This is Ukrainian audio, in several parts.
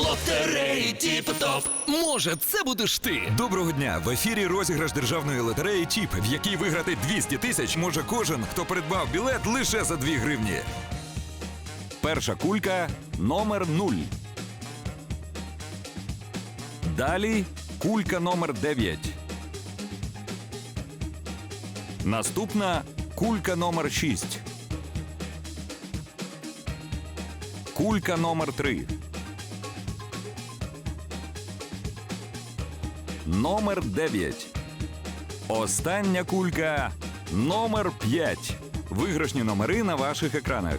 Лотереї Тіп-Топ. Може, це будеш ти. Доброго дня! В ефірі розіграш державної лотереї ТІП, в якій виграти 200 тисяч може кожен, хто придбав білет лише за 2 гривні. Перша кулька номер 0. Далі кулька номер 9. Наступна кулька номер 6. Кулька номер 3. Номер 9. Остання кулька номер 5. Виграшні номери на ваших екранах.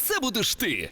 це будеш ти.